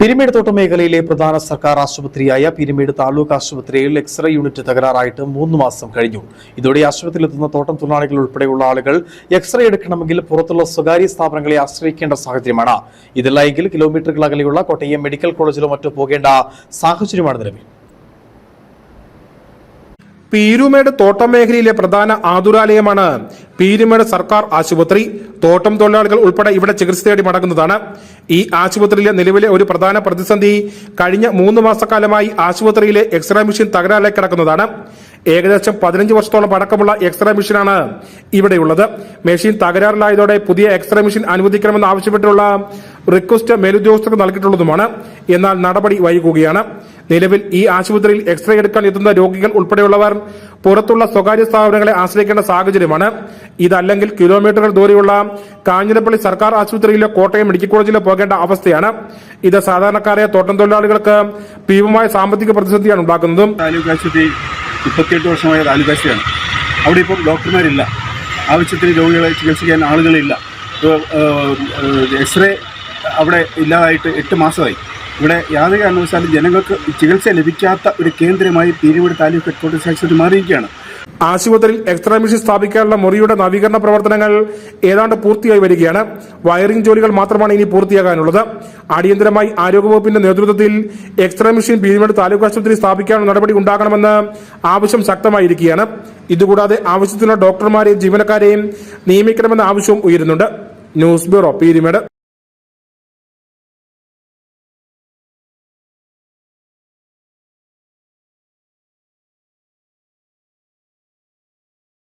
പിരിമേട് തോട്ടം മേഖലയിലെ പ്രധാന സർക്കാർ ആശുപത്രിയായ പിരിമേട് താലൂക്ക് ആശുപത്രിയിൽ എക്സ്റേ യൂണിറ്റ് തകരാറായിട്ട് മൂന്ന് മാസം കഴിഞ്ഞു. ഇതോടെ ആശുപത്രിയിലെത്തുന്ന തോട്ടം തൊഴിലാളികൾ ഉൾപ്പെടെയുള്ള ആളുകൾ എക്സ്റേ എടുക്കണമെങ്കിൽ പുറത്തുള്ള സ്വകാര്യ സ്ഥാപനങ്ങളെ ആശ്രയിക്കേണ്ട സാഹചര്യമാണ്. ഇതല്ല എങ്കിൽ കിലോമീറ്ററുകൾ അകലെയുള്ള കോട്ടയം മെഡിക്കൽ കോളേജിലോ മറ്റോ പോകേണ്ട സാഹചര്യമാണ് നിലവിൽ. പീരുമേട് തോട്ടം മേഖലയിലെ പ്രധാന ആതുരാലയമാണ്. പീരുമേട് സർക്കാർ ആശുപത്രി. തോട്ടം തൊഴിലാളികൾ ഉൾപ്പെടെ ഇവിടെ ചികിത്സ തേടി മടങ്ങുന്നതാണ്. ഈ ആശുപത്രിയിലെ നിലവിലെ ഒരു പ്രധാന പ്രതിസന്ധി കഴിഞ്ഞ മൂന്ന് മാസക്കാലമായി ആശുപത്രിയിലെ എക്സ്റേ മെഷീൻ തകരാറിലേക്ക് കിടക്കുന്നതാണ്. ഏകദേശം പതിനഞ്ച് വർഷത്തോളം പഴക്കമുള്ള എക്സ്റേ മെഷീനാണ് ഇവിടെയുള്ളത്. മെഷീൻ തകരാറിലായതോടെ പുതിയ എക്സ്റേ മെഷീൻ അനുവദിക്കണമെന്ന് ആവശ്യപ്പെട്ടുള്ള റിക്വസ്റ്റ് മേലുദ്യോഗസ്ഥർക്ക് നൽകിയിട്ടുള്ളതുമാണ്. എന്നാൽ നടപടി വൈകുകയാണ്. നിലവിൽ ഈ ആശുപത്രിയിൽ എക്സ്റേ എടുക്കാൻ എത്തുന്ന രോഗികൾ ഉൾപ്പെടെയുള്ളവർ പുറത്തുള്ള സ്വകാര്യ സ്ഥാപനങ്ങളെ ആശ്രയിക്കേണ്ട സാഹചര്യമാണ്. ഇതല്ലെങ്കിൽ കിലോമീറ്ററുകൾ ദൂരെയുള്ള കാഞ്ഞിരപ്പള്ളി സർക്കാർ ആശുപത്രിയിലോ കോട്ടയം മെഡിക്കൽ കോളേജിലോ പോകേണ്ട അവസ്ഥയാണ്. ഇത് സാധാരണക്കാരായ തോട്ടം തൊഴിലാളികൾക്ക് ഭീമമായ സാമ്പത്തിക പ്രതിസന്ധിയാണ് ഉണ്ടാക്കുന്നത്. അവിടെ ഇപ്പം ഡോക്ടർമാരില്ല. ആവശ്യത്തിന് രോഗികളെ ചികിത്സിക്കാൻ ആളുകളില്ല. എക്സ്റേ അവിടെ ഇല്ലാതായിട്ട് എട്ട് മാസമായി. ഇവിടെ യാതൊരു കാരണവശാലും ജനങ്ങൾക്ക് ചികിത്സ ലഭിക്കാത്ത ഒരു കേന്ദ്രമായി പീരുമേട് താലൂക്ക് ഹെഡ്ക്വാർട്ടേഴ്സ് ആശുപത്രി മാറിയിരിക്കുകയാണ്. ആശുപത്രിയിൽ എക്സ്റേ മെഷീൻ സ്ഥാപിക്കാനുള്ള മുറിയുടെ നവീകരണ പ്രവർത്തനങ്ങൾ ഏതാണ്ട് പൂർത്തിയായി വരികയാണ്. വയറിംഗ് ജോലികൾ മാത്രമാണ് ഇനി പൂർത്തിയാകാനുള്ളത്. അടിയന്തരമായി ആരോഗ്യവകുപ്പിന്റെ നേതൃത്വത്തിൽ എക്സ്റേ മെഷീൻ പീരുമേട് താലൂക്ക് ആശുപത്രി സ്ഥാപിക്കാനുള്ള നടപടി ഉണ്ടാകണമെന്ന് ആവശ്യം ശക്തമായിരിക്കുകയാണ്. ഇതുകൂടാതെ ആവശ്യത്തിനുള്ള ഡോക്ടർമാരെയും ജീവനക്കാരെയും നിയമിക്കണമെന്ന ആവശ്യവും ഉയരുന്നുണ്ട്. News bureau Peermade.